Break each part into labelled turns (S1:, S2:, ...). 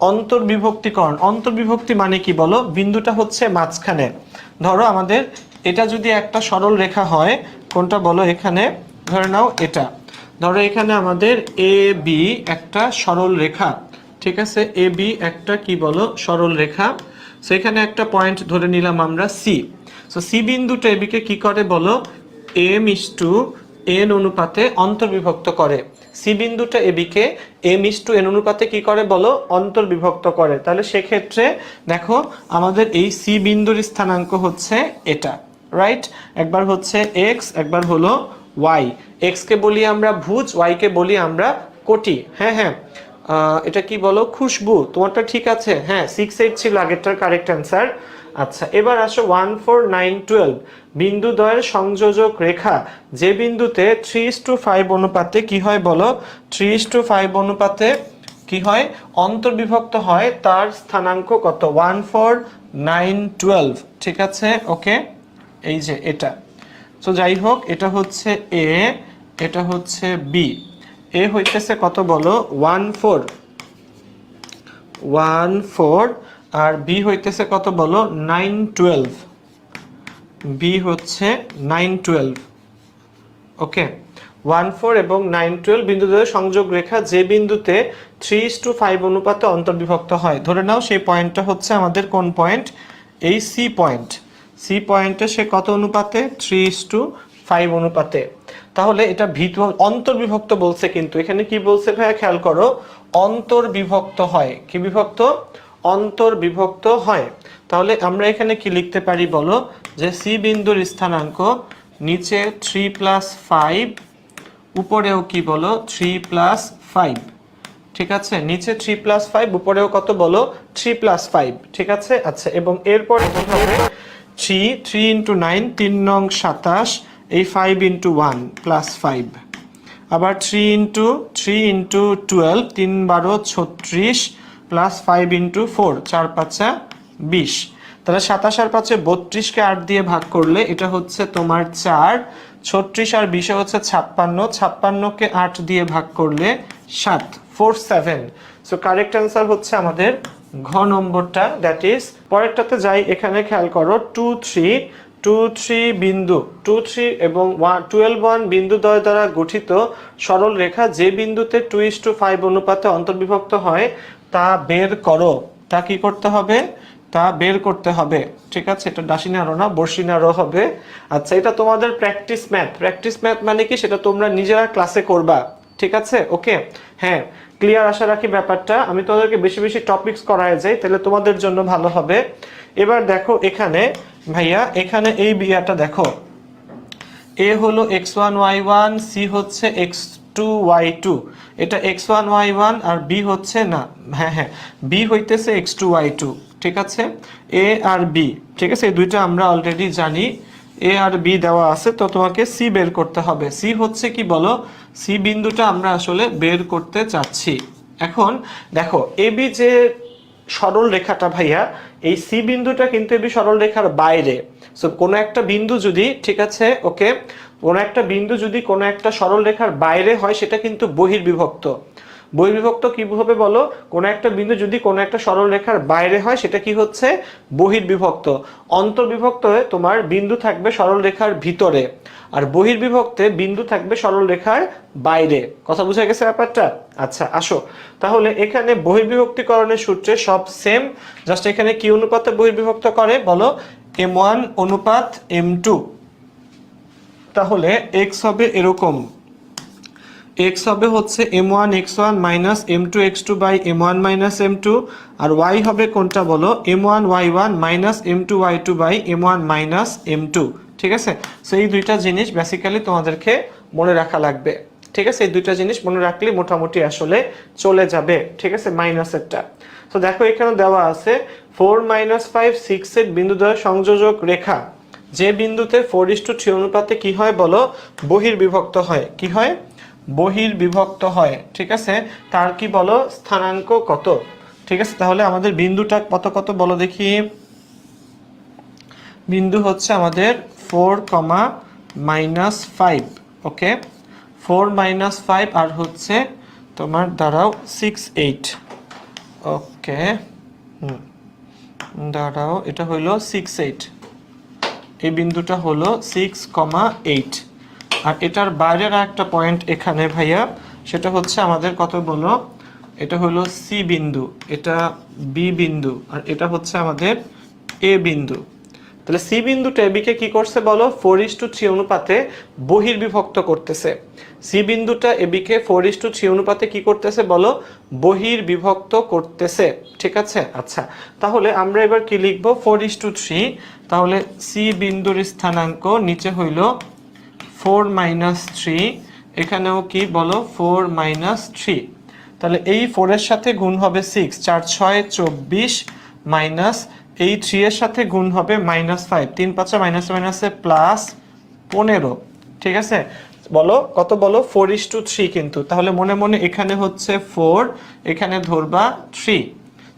S1: অন্তর্বিভক্তিকরণ। অন্তর্বিভক্তি মানে কি বলো? বিন্দুটা হচ্ছে মাঝখানে। ধরো আমাদের এটা যদি একটা সরল রেখা হয়, কোনটা বলো এখানে? ধরে নাও এটা। ধরো এখানে আমাদের এ, বি একটা সরল রেখা। ঠিক আছে? এ, বি একটা কি বলো? সরল রেখা। সেখানে একটা পয়েন্ট ধরে নিলাম আমরা সি সো সি বিন্দুটা এবিকে কি করে বলো? এম ইস টু এন অনুপাতে অন্তর্বিভক্ত করে। সি বিন্দুটা এবিকে এম ইস টু এন অনুপাতে কি করে বলো? অন্তর্বিভক্ত করে। তাহলে সেক্ষেত্রে দেখো আমাদের এই সি বিন্দুর স্থানাঙ্ক হচ্ছে এটা রাইট একবার হচ্ছে এক্স একবার হলো ওয়াই এক্স কে বলি আমরা ভুজ ওয়াই কে বলি আমরা কোটি। হ্যাঁ হ্যাঁ। এটা কি বলো? খুশবু। তোমারটা ঠিক আছে? হ্যাঁ সিক্স এইট ছিল আগেরটার কারেক্ট অ্যান্সার আচ্ছা এবার আসো ওয়ান ফোর নাইন টুয়েলভ বিন্দুদ্বয়ের সংযোজক রেখা। যে বিন্দুতে থ্রি টু ফাইভ অনুপাতে কি হয় বলো? থ্রি টু ফাইভ অনুপাতে কি হয়? অন্তর্বিভক্ত হয় তার স্থানাঙ্ক কত? ওয়ান ফোর নাইন টুয়েলভ ঠিক আছে? ওকে? এই যে এটা। তো যাই হোক, এটা হচ্ছে এ এটা হচ্ছে বি এ হইতেছে কত বলো? ওয়ান ফোর ওয়ান ফোর আর বি হইতেছে কত বলো? নাইন টুয়েলভ বি হচ্ছে nine twelve okay one four এবং নাইন টুয়েলভ বিন্দুদ্বয়ের সংযোগ রেখা যে বিন্দুতে থ্রি টু ফাইভ অনুপাতে অন্তর্বিভক্ত হয়। ধরে নাও সেই পয়েন্টটা হচ্ছে আমাদের কোন পয়েন্ট এই সি পয়েন্ট সি পয়েন্টে সে কত অনুপাতে? থ্রি টু ফাইভ অনুপাতে। তাহলে এটা ভিত অন্তর্বিভক্ত বলছে কিন্তু। এখানে কি বলছে ভাইয়া? খেয়াল করো। অন্তর্বিভক্ত হয়। কি বিভক্ত? অন্তর্বিভক্ত হয়। তাহলে আমরা এখানে কি লিখতে পারি বলো? যে সি বিন্দুর স্থানাঙ্ক নিচে থ্রি প্লাস ফাইভ উপরেও কি বলো? থ্রি প্লাস ফাইভ ঠিক আছে? নিচে থ্রি প্লাস ফাইভ উপরেও কত বলো? থ্রি প্লাস ফাইভ ঠিক আছে? আচ্ছা এবং এরপরে কি হবে? থ্রি থ্রি ইন্টু নাইন তিন নং সাতাশ, এই five into one plus five আবার three into three into twelve তিন বারো ছত্রিশ প্লাস ফাইভ ইন্টু ফোর চার পাঁচা বিশ। তাহলে সাতাশ আর পাঁচে বত্রিশকে আট দিয়ে ভাগ করলে এটা হচ্ছে তোমার চার। ছত্রিশ আর বিশে হচ্ছে ছাপ্পান্ন। ছাপ্পান্নকে আট দিয়ে ভাগ করলে সাত। Four seven so correct answer হচ্ছে আমাদের ঘ নম্বরটা দ্যাট ইজ পরেরটাতে যাই, এখানে খেয়াল করো টু থ্রি টু থ্রি বিন্দু, টু থ্রি এবং ওয়ান, টুয়েলভ ওয়ান বিন্দু দ্বয় দ্বারা গঠিত সরল রেখা যে বিন্দুতে টু ইস টু ফাইভ অনুপাতে অন্তর্বিভক্ত হয়, তা বের করো। তা কি করতে হবে? তা বের করতে হবে। ঠিক আছে? এটা ডাসিনারও না? বর্ষিনারও হবে। আচ্ছা এটা তোমাদের প্র্যাকটিস ম্যাথ। প্র্যাকটিস ম্যাথ মানে কি? সেটা তোমরা নিজেরা ক্লাসে করবা। ঠিক আছে? ওকে হ্যাঁ। ক্লিয়ার আশা রাখি ব্যাপারটা। আমি তোমাদেরকে বেশি বেশি টপিকস করায় যাই, তাহলে তোমাদের জন্য ভালো হবে। এবার দেখো এখানে, ভাইয়া, এখানে এই বিয়াটা দেখো। এ হলো X one Y one C হচ্ছে এক্স টু ওয়াই টু এটা এক্স ওয়ান ওয়াই ওয়ান আর বি হচ্ছে না হ্যাঁ হ্যাঁ বি হইতেছে এক্স টু ওয়াই টু ঠিক আছে? এ আর বি ঠিক আছে? এই দুইটা আমরা অলরেডি জানি। এ আর বি দেওয়া আছে, তো তোমাকে সি বের করতে হবে। সি হচ্ছে কি বলো? সি বিন্দুটা আমরা আসলে বের করতে চাচ্ছি। এখন দেখো, এ বি যে সরল রেখাটা ভাইয়া, এই সি বিন্দুটা কিন্তু এবি সরল রেখার বাইরে। সো কোনো একটা বিন্দু যদি, ঠিক আছে, ওকে? কোনো একটা বিন্দু যদি কোনো একটা সরল রেখার বাইরে হয়, সেটা কিন্তু বহির্বিভক্ত। বহির্বিভক্ত কীভাবে বলো? কোনো একটা বিন্দু যদি কোনো একটা সরল রেখার বাইরে হয়, সেটা কি হচ্ছে? বহির্বিভক্ত। অন্তর্বিভক্ত হয়ে তোমার বিন্দু থাকবে সরল রেখার ভিতরে। আর বহির্বিভক্তে বিন্দু থাকবে সরল রেখার বাইরে। কথা বুঝা গেছে ব্যাপারটা? আচ্ছা আসো। তাহলে এখানে বহির্বিভক্তিকরণের সূত্রে সব সেম জাস্ট এখানে কি অনুপাতে বহির্বিভক্ত করে বলো? এম ওয়ান অনুপাত এম টু তাহলে এক্স হবে এরকম। এক্স হবে হচ্ছে M one X one minus M two X two by M one minus M two R Y হবে কোনটা বলো? M one Y one minus M two Y two by M one minus M two ঠিক আছে? So এই দুইটা জিনিস basically তোমাদেরকে মনে রাখা লাগবে, ঠিক আছে? এই দুইটা জিনিস মনে রাখলে মোটামুটি আসলে চলে যাবে, ঠিক আছে? মাইনাসেরটা তো দেখো এখানে দেওয়া আছে four minus five six eight বিন্দু দ্বয় সংযোজক রেখা। যে বিন্দুতে ফোর ইস টু থ্রি অনুপাতে কি হয় বলো? বহির্বিভক্ত হয়। কি হয়? বহির্বিভক্ত হয়, ঠিক আছে? তার কি বলো? স্থানাঙ্ক কত? ঠিক আছে, তাহলে আমাদের বিন্দুটা কত কত বলো দেখি। বিন্দু হচ্ছে আমাদের four comma minus five okay four minus five আর হচ্ছে তোমার দাঁড়াও সিক্স এইট ওকে হুম, দাঁড়াও, এটা হলো সিক্স এইট এই বিন্দুটা হলো সিক্স কমা এইট আর এটার বাইরের একটা পয়েন্ট এখানে ভাইয়া, সেটা হচ্ছে আমাদের কত বলো, এটা হলো সি বিন্দু, এটা বি বিন্দু, আর এটা হচ্ছে আমাদের এ বিন্দু। তাহলে সি বিন্দুটা এবিকে কি করছে বলো? ফোর ইস টু থ্রি অনুপাতে বহির্বিভক্ত করতেছে। সি বিন্দুটা এবিকে ফোর ইস টু থ্রি অনুপাতে কি করতেছে বলো? বহির্বিভক্ত করতেছে। ঠিক আছে? আচ্ছা তাহলে আমরা এবার কি লিখব? ফোর ইস টু থ্রি তাহলে সি বিন্দুর স্থানাঙ্ক নিচে হইল ফোর মাইনাস থ্রি, এখানেও কি বলো? Four minus three. তাহলে এই ফোরের সাথে গুণ হবে সিক্স, চার, ছয়, চব্বিশ মাইনাস এই থ্রি এর সাথে গুণ হবে মাইনাস ফাইভ। তিন পাঁচা মাইনাস মাইনাসে প্লাস পনেরো। ঠিক আছে? বলো, কত বলো? ফোর ইস টু থ্রি কিন্তু। তাহলে মনে মনে এখানে হচ্ছে ফোর, এখানে ধরবা থ্রি।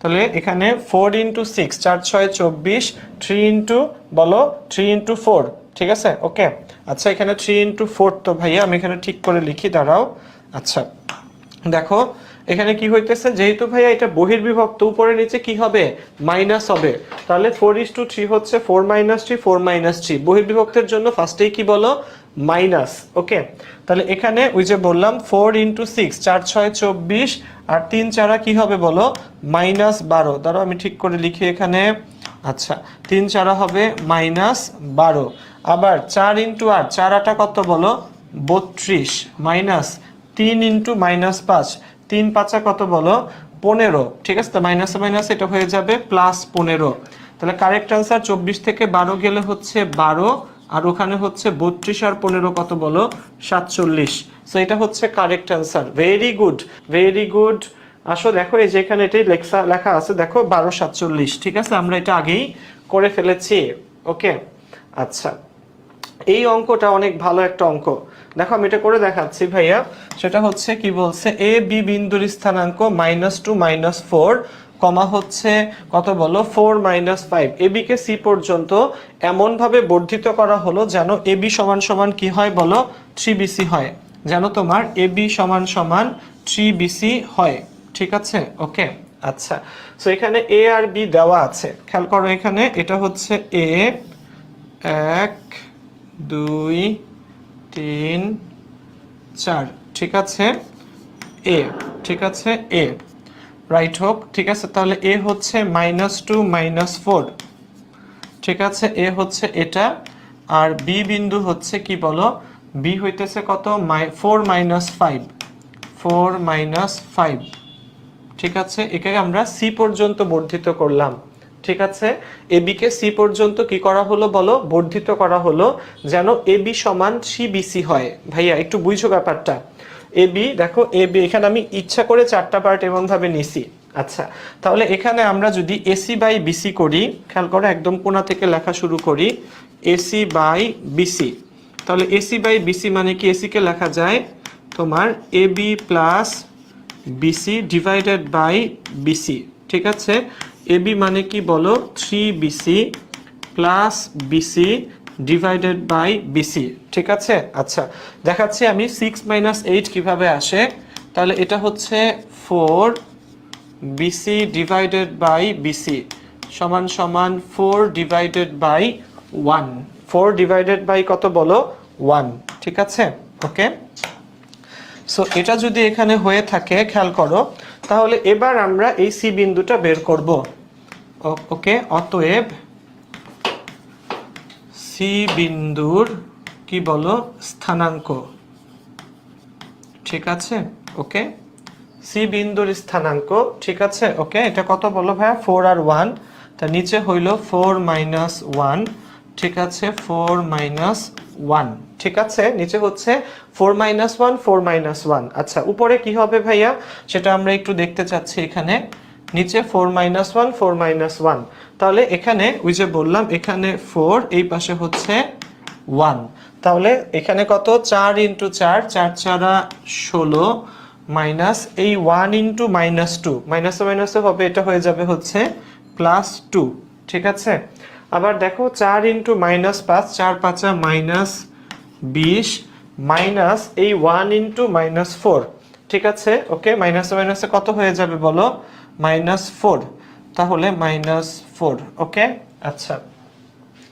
S1: তাহলে এখানে ফোর ইন্টু সিক্স চার, ছয়, চব্বিশ থ্রি ইন্টু বলো থ্রি ইন্টু ফোর ঠিক আছে? ওকে আচ্ছা এখানে থ্রি ইন্টু ফোর তো ভাইয়া, আমি এখানে ঠিক করে লিখি, দাঁড়াও। আচ্ছা দেখো, এখানে কি হইতেছে, যেহেতু ভাইয়া এটা বহির্বিভক্ত, উপরে নিচে কি হবে? মাইনাস হবে। তাহলে ফোর ইস টু থ্রি হচ্ছে four minus three four minus three বহির্বিভক্তের জন্য ফার্স্টেই কি বলো? Minus, okay? তাহলে এখানে ওই যে বললাম ফোর ইন্টু সিক্স চার, ছয়, চব্বিশ, আর তিন, চারা কি হবে বলো? মাইনাস বারো। ধরো আমি ঠিক করে লিখি এখানে। আচ্ছা তিন, চারা হবে মাইনাস বারো। আবার চার ইন্টু আট চারাটা কত বলো? বত্রিশ, মাইনাস তিন ইন্টু মাইনাস পাঁচ। তিন, পাঁচা কত বলো? পনেরো। ঠিক আছে, তো মাইনাস মাইনাস এটা হয়ে যাবে প্লাস পনেরো। তাহলে কারেক্ট অ্যান্সার চব্বিশ থেকে বারো গেলে হচ্ছে বারো। আর ওখানে হচ্ছে বত্রিশ আর পনেরো কত বলো? সাতচল্লিশ। সো এটা হচ্ছে correct answer very good very good আসো, দেখো, এই যে এখানে এটাই লেখা লেখা আছে, দেখো, বারো সাতচল্লিশ। ঠিক আছে, আমরা এটা আগেই করে ফেলেছি। ওকে আচ্ছা। এই অঙ্কটা অনেক ভালো একটা অঙ্ক। দেখো, আমি এটা করে দেখাচ্ছি ভাইয়া। সেটা হচ্ছে কি বলছে? এ বি বিন্দুর স্থানাঙ্ক minus two minus four comma হচ্ছে, কত বলো? Four minus five. এ বিকে সি পর্যন্ত এমনভাবে বর্ধিত করা হলো যেন এ, বি সমান সমান কি হয় বলো? থ্রি বিসি হয়। যেন তোমার এ, বি সমান সমান থ্রি বিসি হয়। ঠিক আছে? ওকে? আচ্ছা। সো এখানে এ আর বি দেওয়া আছে। খেয়াল করো এখানে, এটা হচ্ছে এ, এক, দুই, তিন, চার। ঠিক আছে? এ। ঠিক আছে? এ। রাইট হোক ঠিক আছে? তাহলে এ হচ্ছে মাইনাস টু মাইনাস ফোর ঠিক আছে? এ হচ্ছে এটা। আর বি বিন্দু হচ্ছে কি বলো? বি হইতেছে কত? মাই four minus five four minus five ঠিক আছে? একে আমরা সি পর্যন্ত বর্ধিত করলাম। ঠিক আছে? এ এবিকে সি পর্যন্ত কি করা হলো বলো? বর্ধিত করা হলো, যেন এবি সমান সি বিসি হয়। ভাইয়া, একটু বুঝো ব্যাপারটা। এবি দেখো এবি এখানে আমি ইচ্ছা করে চারটা পার্ট এমনভাবে নিছি। আচ্ছা তাহলে এখানে আমরা যদি এসি বাই বিসি করি, খেয়াল করো একদম কোনা থেকে লেখা শুরু করি এসি বাই বিসি তাহলে এসি বাই বিসি মানে কি? এসিকে লেখা যায় তোমার AB plus BC divided by BC ঠিক আছে? এবি মানে কি বলো? Three BC plus BC divided by BC ঠিক আছে? আচ্ছা দেখাচ্ছি আমি সিক্স মাইনাস এইট কীভাবে আসে। তাহলে এটা হচ্ছে four BC divided by BC সমান সমান four divided by one four divided by কত বলো? ওয়ান ঠিক আছে? ওকে? সো এটা যদি এখানে হয়ে থাকে, খেয়াল করো, তাহলে এবার আমরা এই সি বিন্দুটা বের করব। ওকে, অতএব সি বিন্দুর, কি বলো, স্থানাঙ্ক। ঠিক আছে? ওকে? সি বিন্দুর স্থানাঙ্ক। ঠিক আছে? ওকে? এটা কত বলো ভাইয়া? ফোর আর ওয়ান। তা নিচে হইল ফোর মাইনাস ওয়ান। ঠিক আছে? Four minus one. ঠিক আছে? নিচে হচ্ছে four minus one, four minus one. আচ্ছা উপরে কি হবে ভাইয়া? সেটা আমরা একটু দেখতে চাচ্ছি এখানে। নিচে four minus one four minus one তাহলে এখানে ওই যে বললাম, এখানে ফোর এই পাশে হচ্ছে ওয়ান তাহলে এখানে কত? চার ইন্টু চার চার চারা ষোলো মাইনাস এই ওয়ান ইন্টু মাইনাস টু মাইনাসে মাইনাসে হবে, এটা হয়ে যাবে হচ্ছে প্লাস টু ঠিক আছে? আবার দেখো, চার ইন্টু মাইনাস পাঁচ, চার পাঁচা মাইনাস বিশ মাইনাস এই ওয়ান ইন্টু মাইনাস ফোর ঠিক আছে? ওকে? মাইনাসে মাইনাসে কত হয়ে যাবে বলো? Minus four. তাহলে মাইনাস ফোর, ওকে? আচ্ছা।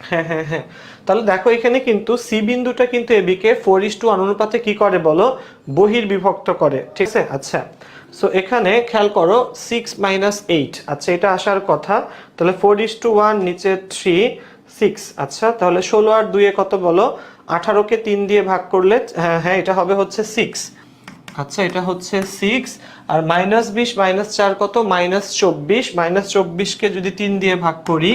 S1: হ্যাঁ হ্যাঁ হ্যাঁ। তাহলে দেখো এখানে কিন্তু সি বিন্দুটা কিন্তু এবিকে ফোর ইস টু অনুপাতে কি করে বলো? বহির বিভক্ত করে, ঠিক আছে? আচ্ছা। সো এখানে খেয়াল করো সিক্স মাইনাস এইট আচ্ছা এটা আসার কথা। তাহলে ফোর ইস টু ওয়ান নিচে থ্রি সিক্স আচ্ছা তাহলে ষোলো আর দুয়ে কত বলো? আঠারোকে তিন দিয়ে ভাগ করলে হ্যাঁ হ্যাঁ এটা হবে হচ্ছে সিক্স আচ্ছা এটা হচ্ছে সিক্স আর মাইনাস বিশ মাইনাস চার কত? মাইনাস চব্বিশ মাইনাস চব্বিশকে যদি তিন দিয়ে ভাগ করি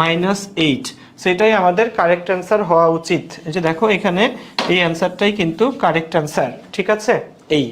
S1: মাইনাস এইট সেটাই আমাদের কারেক্ট অ্যান্সার হওয়া উচিত। এই যে দেখো, এখানে এই অ্যান্সারটাই কিন্তু কারেক্ট অ্যান্সার ঠিক আছে? এই।